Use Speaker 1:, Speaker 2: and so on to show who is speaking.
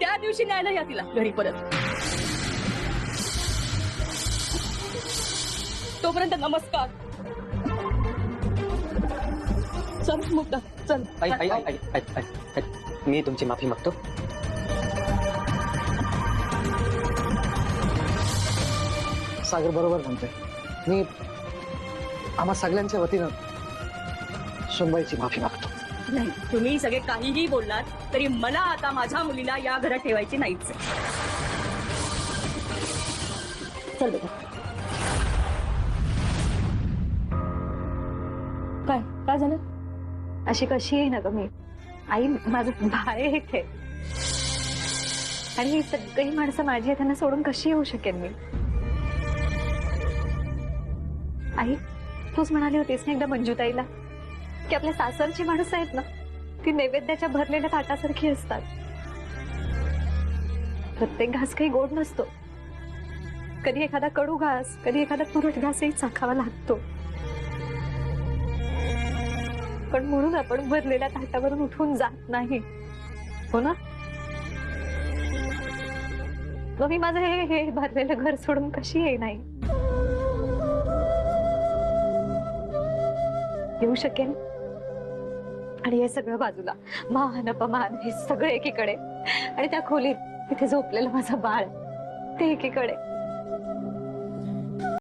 Speaker 1: त्या दिवशी न्यायला या तिला घरी परत. तोपर्यंत नमस्कार. चल मुद्दा. चल.
Speaker 2: आई आई आई आई आई आई आई. मी तुमची माफी मागतो.
Speaker 3: सागर बरोबर म्हणतोय. मी आम्हा सगळ्यांच्या वतीनं सुनबाईची माफी मागतो.
Speaker 1: नाही. तुम्ही सगळे काहीही बोललात तरी मला आता माझ्या मुलीला या घरात ठेवायची नाहीच. चल बेटा काय? काय झालं?
Speaker 4: अशी कशी आहे ना ग मी? आई माझं भाय एक आहे आणि ही सगळी माणसं माझी आहे त्यांना सोडून कशी येऊ शकेन मी? आई तूच म्हणाली होतीस ना एकदा मंजूताईला? की आपल्या सासरची माणसं आहेत ना ती नैवेद्याच्या भरलेल्या ताटासारखी असतात. प्रत्येक घास काही गोड नसतो. कधी एखादा कडू घास कधी एखादा तुरट घासही चाखावा लागतो. पण म्हणून आपण भरलेल्या ताटावरून उठून जात नाही. हो ना? मग मी माझं हे हे भरलेलं घर सोडून कशी येई नाही येऊ शकेन? आणि हे सगळं बाजूला मान अपमान हे सगळं एकीकडे. आणि त्या खोलीत तिथे झोपलेलं माझं बाळ ते एकीकडे.